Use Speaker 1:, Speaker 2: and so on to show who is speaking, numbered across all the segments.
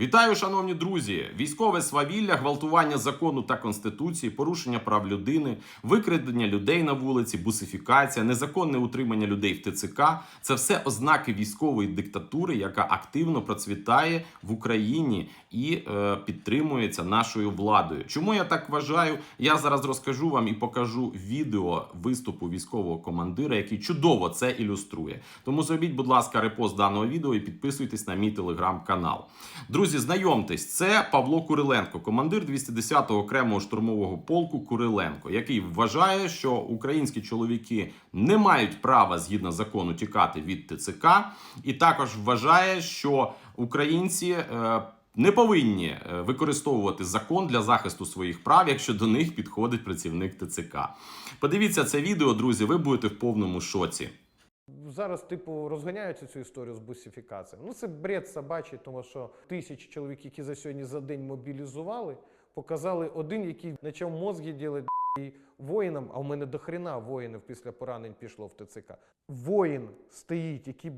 Speaker 1: Вітаю, шановні друзі! Військове свавілля, гвалтування закону та конституції, порушення прав людини, викрадення людей на вулиці, бусифікація, незаконне утримання людей в ТЦК це все ознаки військової диктатури, яка активно процвітає в Україні і е, підтримується нашою владою. Чому я так вважаю? Я зараз розкажу вам і покажу відео виступу військового командира, який чудово це ілюструє. Тому зробіть, будь ласка, репост даного відео і підписуйтесь на мій телеграм-канал. Друзі, знайомтесь, це Павло Куриленко, командир 210-го окремого штурмового полку Куриленко, який вважає, що українські чоловіки не мають права згідно закону тікати від ТЦК, і також вважає, що українці. е, не повинні е, використовувати закон для захисту своїх прав, якщо до них підходить працівник ТЦК. Подивіться це відео, друзі. Ви будете в повному шоці.
Speaker 2: Зараз, типу, розганяються цю історію з бусифікацією. Ну, це бред собачий, тому що тисячі чоловік, які за сьогодні за день мобілізували, показали один, який почав мозги ділити воїнам, а в мене до хрена воїнів після поранень пішло в ТЦК. Воїн стоїть, який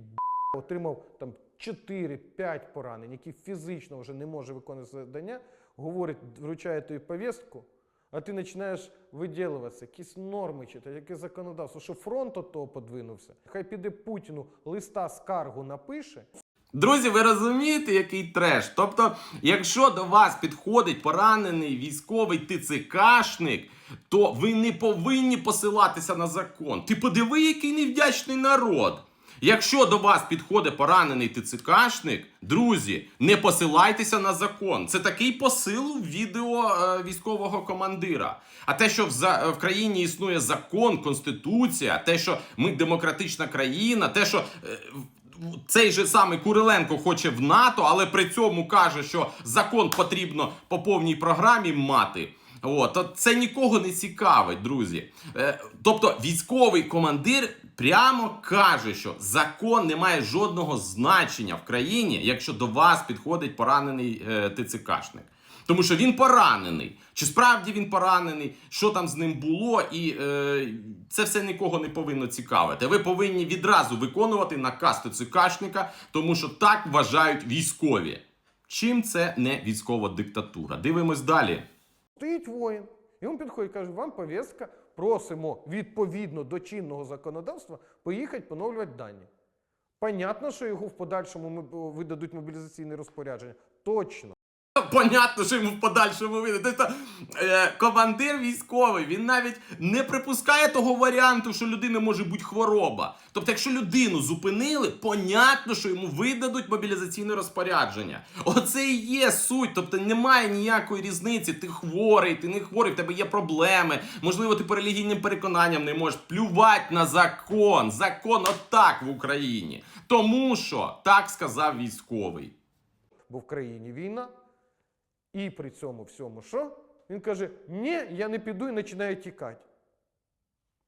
Speaker 2: отримав там 4-5 поранень, який фізично вже не може виконувати завдання, говорить, вручає тобі повістку, а ти починаєш виділуватися, якісь норми читати, яке законодавство, що фронт от того подвинувся. Хай піде Путіну листа скаргу напише.
Speaker 1: Друзі, ви розумієте, який треш? Тобто, якщо до вас підходить поранений військовий ТЦКшник, то ви не повинні посилатися на закон. Ти подиви, який невдячний народ. Якщо до вас підходить поранений ТЦКшник, друзі, не посилайтеся на закон. Це такий посил відео е, військового командира. А те, що в, за, в країні існує закон, конституція, те, що ми демократична країна, те, що е, цей же самий Куриленко хоче в НАТО, але при цьому каже, що закон потрібно по повній програмі мати. От, це нікого не цікавить, друзі. Е, тобто військовий командир прямо каже, що закон не має жодного значення в країні, якщо до вас підходить поранений е, ТЦКшник. Тому що він поранений. Чи справді він поранений, що там з ним було, і е, це все нікого не повинно цікавити. Ви повинні відразу виконувати наказ ТЦКшника, тому що так вважають військові. Чим це не військова диктатура? Дивимось далі.
Speaker 2: Стоїть воїн, і він підходить каже: вам повістка, просимо відповідно до чинного законодавства поїхати поновлювати дані. Понятно, що його в подальшому видадуть мобілізаційне розпорядження. Точно.
Speaker 1: Понятно, що йому в подальшому вийде. Тобто е, командир військовий він навіть не припускає того варіанту, що людина може бути хвороба. Тобто, якщо людину зупинили, понятно, що йому видадуть мобілізаційне розпорядження. Оце і є суть. Тобто немає ніякої різниці. Ти хворий, ти не хворий, в тебе є проблеми. Можливо, ти по релігійним переконанням не можеш плювати на закон. Закон отак в Україні. Тому що так сказав військовий.
Speaker 2: Бо в країні війна, і при цьому всьому що? Він каже: ні, я не піду і починає тікати.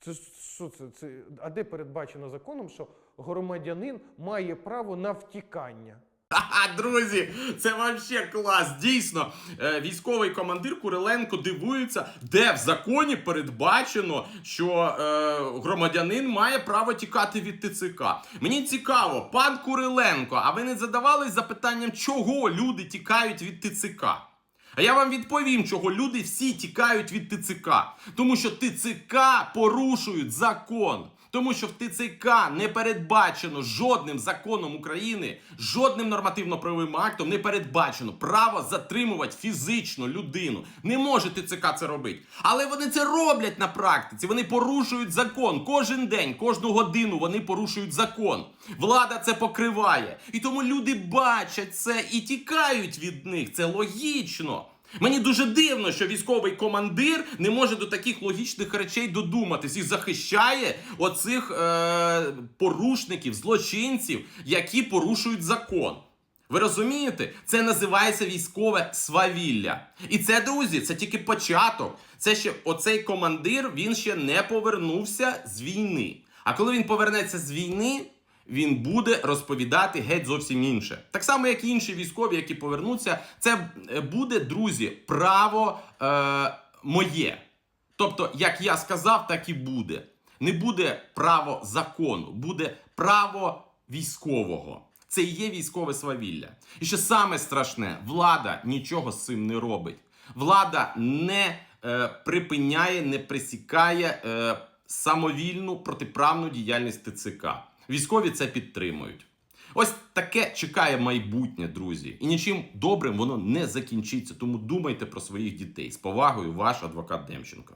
Speaker 2: Це що це? це? А де передбачено законом, що громадянин має право на втікання?
Speaker 1: Друзі, це вообще клас. Дійсно, е, військовий командир Куриленко дивується, де в законі передбачено, що е, громадянин має право тікати від ТЦК. Мені цікаво, пан Куриленко, а ви не задавались запитанням, чого люди тікають від ТЦК? А я вам відповім, чого люди всі тікають від ТЦК. Тому що ТЦК порушують закон. Тому що в ТЦК не передбачено жодним законом України, жодним нормативно-правовим актом не передбачено право затримувати фізично людину. Не може ТЦК це робити. Але вони це роблять на практиці. Вони порушують закон кожен день, кожну годину вони порушують закон. Влада це покриває. І тому люди бачать це і тікають від них. Це логічно. Мені дуже дивно, що військовий командир не може до таких логічних речей додуматись і захищає оцих е, порушників, злочинців, які порушують закон. Ви розумієте? Це називається військове свавілля. І це, друзі, це тільки початок. Це ще оцей командир він ще не повернувся з війни. А коли він повернеться з війни, він буде розповідати геть зовсім інше. Так само, як і інші військові, які повернуться, це е, буде, друзі, право е, моє. Тобто, як я сказав, так і буде. Не буде право закону, буде право військового. Це і є військове свавілля. І що саме страшне, влада нічого з цим не робить. Влада не е, припиняє, не присікає е, самовільну протиправну діяльність ТЦК. Військові це підтримують. Ось таке чекає майбутнє, друзі. І нічим добрим воно не закінчиться. Тому думайте про своїх дітей. З повагою, ваш адвокат Демченко.